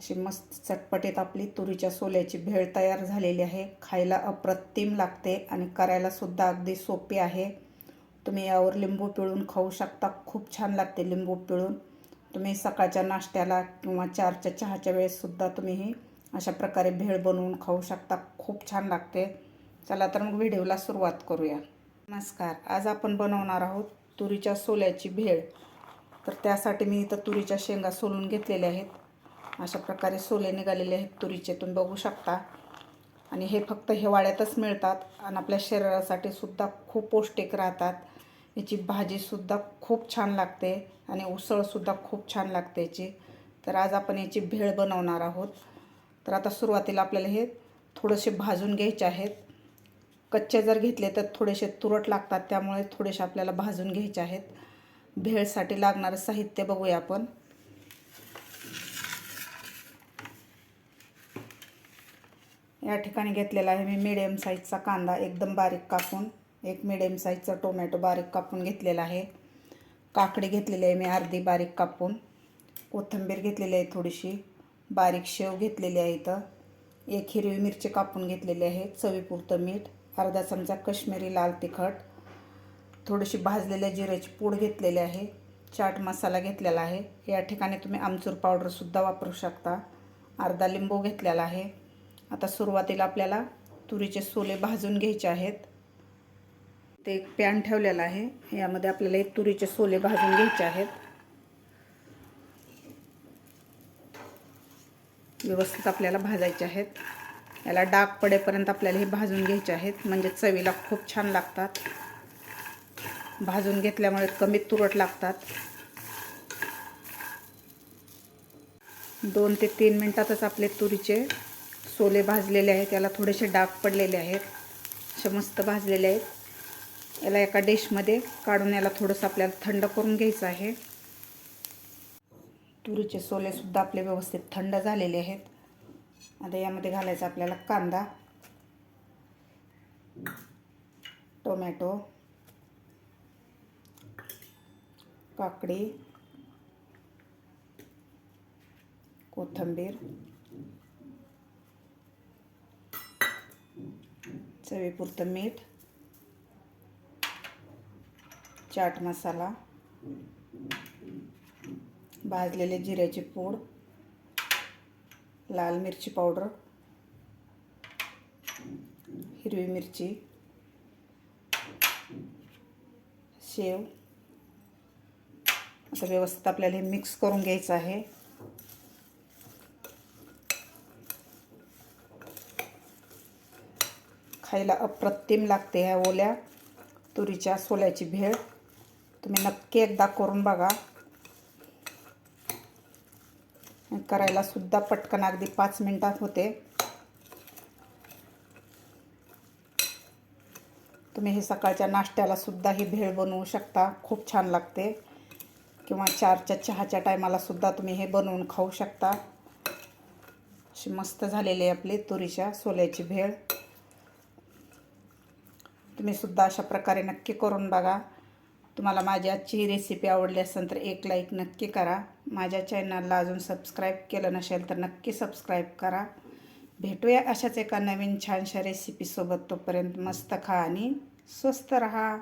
अशी मस्त चटपटीत आपली तुरीच्या सोल्याची भेळ तयार झालेली आहे. खायला अप्रतिम लागते आणि करायला सुद्धा अगदी सोपी आहे. तुम्ही यावर लिंबू पिळून खाऊ शकता. खूप छान लागते लिंबू पिळून. तुम्ही सकाळच्या नाश्त्याला किंवा चारच्या चहाच्या वेळेससुद्धा तुम्ही ही अशा प्रकारे भेळ बनवून खाऊ शकता. खूप छान लागते. चला तर मग व्हिडिओला सुरुवात करूया. नमस्कार. आज आपण बनवणार आहोत तुरीच्या सोल्याची भेळ. तर त्यासाठी मी इथं तुरीच्या शेंगा सोलून घेतलेल्या आहेत. अशा प्रकारे सोले निघालेले आहेत तुरीचेतून. बघू शकता. आणि हे फक्त हिवाळ्यातच मिळतात. आणि आपल्या शरीरासाठी सुद्धा खूप पौष्टिक राहतात. याची भाजीसुद्धा खूप छान लागते. आणि उसळसुद्धा खूप छान लागते याची. तर आज आपण याची भेळ बनवणार आहोत. तर आता सुरुवातीला आपल्याला हे थोडेसे भाजून घ्यायचे आहेत. कच्चे जर घेतले तर थोडेसे तुरट लागतात. त्यामुळे थोडेसे आपल्याला भाजून घ्यायचे आहेत. भेळसाठी लागणारं साहित्य बघूया आपण. या ठिकाणी घेतलेला आहे मी मिडियम साईजचा कांदा एकदम बारीक कापून एक मिडियम साईजचा टोमॅटो बारीक कापून घेतलेला आहे. काकडी घेतलेली आहे मी अर्धी बारीक कापून. कोथिंबीर घेतलेली आहे थोडीशी. बारीक शेव घेतलेली आहे इथं. एक हिरवी मिरची कापून घेतलेली आहे. चवीपुरतं मीठ अर्धा चमचा कश्मीरी लाल तिखट थोडीशी भाजलेल्या जिऱ्याची पूड घेतलेली आहे. चाट मसाला घेतलेला आहे. या ठिकाणी तुम्ही आमचूर पावडरसुद्धा वापरू शकता. अर्धा लिंबू घेतलेला आहे. आता सुरुवातीला आपल्याला तुरीचे सोले भाजून घ्यायचे आहेत. ते एक पॅन ठेवलेला आहे. यामध्ये आपल्याला एक तुरीचे सोले भाजून घ्यायचे आहेत. व्यवस्थित आपल्याला भाजायचे आहेत. याला डाग पडेपर्यंत आपल्याला हे भाजून घ्यायचे आहेत. म्हणजे चवीला खूप छान लागतात. भाजून घेतल्यामुळे कमी तुरट लागतात. दोन ते तीन मिनटातच आपले तुरीचे सोले भाजलेले आहेत याला थोडेसे डाग पडलेले आहेत असे मस्त भाजलेले आहेत. याला एका डिशमध्ये काढून याला थोडंसं आपल्याला थंड करून घ्यायचं आहे. तुरीचे सोलेसुद्धा आपले व्यवस्थित थंड झालेले आहेत. आता यामध्ये घालायचा आपल्याला कांदा टोमॅटो काकडी कोथिंबीर चवीपुरतं मीठ चाट मसाला भाजलेले जिऱ्याची पूड लाल मिरची पावडर हिरवी मिरची शेव. असं व्यवस्थित आपल्याला हे मिक्स करून घ्यायचं आहे. खायला अप्रतिम लागते ह्या ओल्या तुरीच्या सोल्याची भेळ. तुम्ही नक्की एकदा करून बघा. करायला सुद्धा पटकन अगदी पाच मिनटात होते. तुम्ही हे सकाळच्या नाश्त्याला सुद्धा ही भेळ बनवू शकता. खूप छान लागते. किंवा चारच्या चहाच्या टायमाला सुद्धा तुम्ही हे बनवून खाऊ शकता. अशी मस्त झालेली आहे आपली तुरीच्या सोल्याची भेळ. तुम्ही सुद्धा अशा प्रकारे नक्की करून बघा. तुम्हाला माझी आजची ही रेसिपी आवडली असेल तर एक लाईक नक्की करा. माझ्या चॅनलला अजून सबस्क्राईब केलं नसेल तर नक्की सबस्क्राईब करा. भेटूया अशाच एका नवीन छानशा रेसिपीसोबत तोपर्यंत मस्त खा आणि स्वस्त रहा.